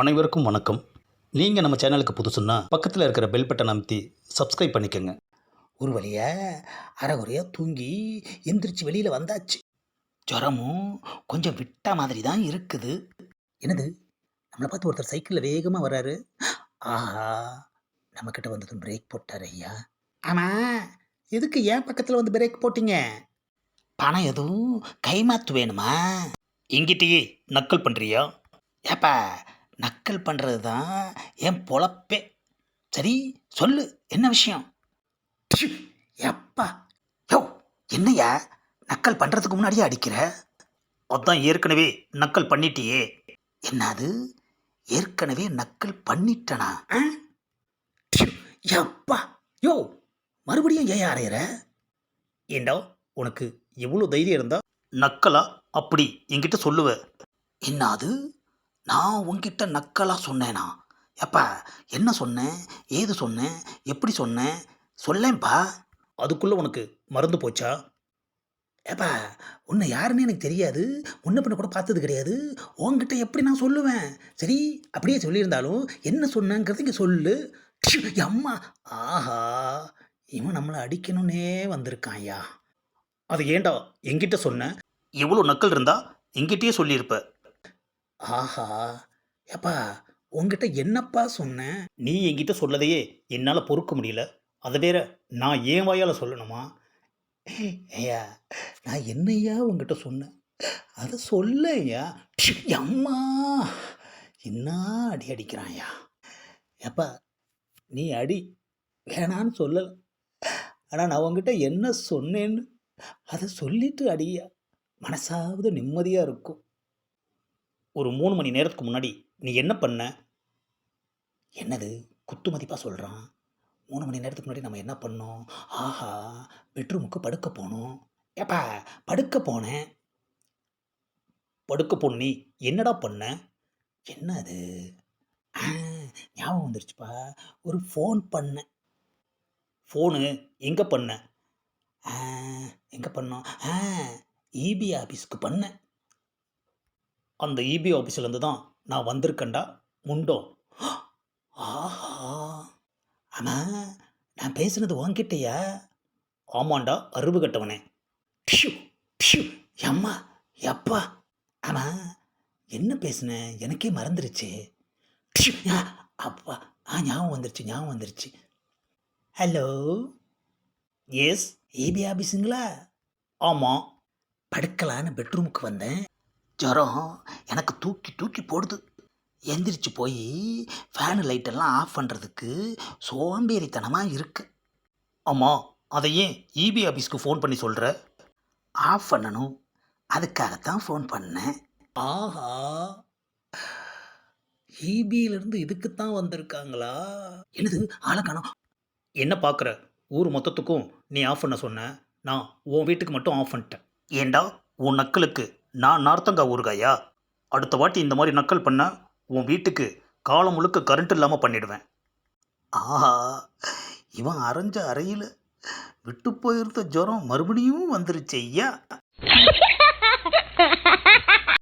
அனைவருக்கும் வணக்கம். நீங்கள் நம்ம சேனலுக்கு புதுசுன்னா பக்கத்தில் இருக்கிற பெல் பட்டன் அமைத்தி சப்ஸ்கிரைப் பண்ணிக்கோங்க. ஒரு வழியா அரைகுறையாக தூங்கி எந்திரிச்சு வெளியில் வந்தாச்சு. ஜுரமும் கொஞ்சம் விட்ட மாதிரி தான் இருக்குது. என்னது? நம்மளை பார்த்து ஒருத்தர் சைக்கிளில் வேகமாக வராரு ஆஹா நம்மக்கிட்ட வந்ததும் பிரேக் போட்டார் ஐயா. ஆமாம் எதுக்கு ஏன் பக்கத்தில் வந்து பிரேக் போட்டீங்க? பணம் எதுவும் கைமாத்து வேணுமா? எங்கிட்டயே நக்கல் பண்ணுறியா ஏப்பா நக்கல் பண்ணுறது தான் என் பொழப்பே. சரி சொல்லு என்ன விஷயம்? எப்பா. யோ என்னையா நக்கல் பண்ணுறதுக்கு முன்னாடியே அடிக்கிற? அதான் ஏற்கனவே நக்கல் பண்ணிட்டியே. என்னது? ஏற்கனவே நக்கல் பண்ணிட்டனா? ஆ? எப்பா. யோ மறுபடியும் ஏன் அறையிற? ஏண்டா உனக்கு எவ்வளோ தைரியம் இருந்தா நக்கலா அப்படி என்கிட்ட சொல்லுவ. என்னது? நான் உன்கிட்ட நக்கலா சொன்னேனா? எப்பா என்ன சொன்னேன் ஏது சொன்னேன் எப்படி சொன்னேன் சொல்லேன்பா. அதுக்குள்ளே உனக்கு மறந்து போச்சா? ஏப்பா உன்னை யாருன்னு எனக்கு தெரியாது. முன்ன பின்ன கூட பார்த்தது கிடையாது. உன்கிட்ட எப்படி நான் சொல்லுவேன்? சரி அப்படியே சொல்லியிருந்தாலும் என்ன சொன்னங்கிறது இங்கே சொல்லு. அம்மா ஆஹா இவன் நம்மளை அடிக்கணும்னே வந்திருக்கான் ஐயா. அது ஏண்டா என்கிட்ட சொன்ன? எவ்வளோ நக்கல் இருந்தா என்கிட்டயே சொல்லியிருப்ப. ஆஹா. ஏப்பா உன்கிட்ட என்னப்பா சொன்னேன் நீ என்கிட்ட சொல்லதையே என்னால் பொறுக்க முடியல. அதை வேற நான் ஏன் வாயால் சொல்லணுமா? ஐயா நான் என்னையா உங்ககிட்ட சொன்னேன் அதை சொல்ல ஐயா. அம்மா. என்ன அடி அடிக்கிறான் ஐயா. ஏப்பா நீ அடி வேணான்னு சொல்லலை. ஆனால் நான் உங்ககிட்ட என்ன சொன்னேன்னு அதை சொல்லிட்டு அடியா மனசாவது நிம்மதியாக இருக்கும். ஒரு மூணு மணி நேரத்துக்கு முன்னாடி நீ என்ன பண்ண? என்னது? குத்து மதிப்பாக சொல்கிறான் மூணு மணி நேரத்துக்கு முன்னாடி நம்ம என்ன பண்ணோம்? ஆஹா பெட்ரூமுக்கு படுக்க போனோம். ஏப்பா படுக்க போனேன். படுக்க போன நீ என்னடா பண்ண? என்ன அது ஆ, ஞாபகம் வந்துருச்சுப்பா. ஒரு ஃபோன் பண்ணேன். ஃபோனு எங்கே பண்ண? எங்கே பண்ணோம்? ஆ இபி ஆஃபீஸ்க்கு பண்ணேன். அந்த இபி ஆஃபீஸ்லேருந்து தான் நான் வந்திருக்கேன்டா. உண்டோ ஆஹா. ஆமாம் நான் பேசுனது உன்கிட்டயா? ஆமாண்டா அருவு கட்டவனே. ப்ஷு ப்ஷு. எம்மா எப்பா? ஆமாம் என்ன பேசுனேன் எனக்கே மறந்துருச்சு. ப்ஷு, அப்பா. ஆ ஞாபகம் வந்துருச்சு ஞாபகம் வந்துருச்சு. ஹலோ. எஸ் ஏபி ஆஃபீஸுங்களா ஆமாம் படுக்கலான்னு பெட்ரூமுக்கு வந்தேன். ஜுரம் எனக்கு தூக்கி தூக்கி போடுது. எந்திரிச்சு போய் ஃபேனு லைட்டெல்லாம் ஆஃப் பண்ணுறதுக்கு சோம்பேறித்தனமாக இருக்கு. ஆமாம் அதை ஏன் இபி ஆஃபீஸ்க்கு ஃபோன் பண்ணி சொல்கிற ஆஃப் பண்ணணும். அதுக்காகத்தான் ஃபோன் பண்ணேன். ஆஹா. இபியிலேருந்து இதுக்குத்தான் வந்திருக்காங்களா? என்னது ஆளை என்ன பார்க்குற ஊர் மொத்தத்துக்கும் நீ ஆஃப் பண்ண சொன்ன. நான் உன் வீட்டுக்கு மட்டும் ஆஃப் பண்ணிட்டேன். ஏண்டா உன் நக்கலுக்கு? நான் நார்த்தங்கா ஊறுகாயா? அடுத்த வாட்டி இந்த மாதிரி நக்கல் பண்ண உன் வீட்டுக்கு காலம் முழுக்க கரண்ட் இல்லாமல் பண்ணிடுவேன். ஆஹா இவன் அரைஞ்ச அறையில் விட்டு போயிருந்த ஜுரம் மறுபடியும் வந்துருச்சு ஐயா.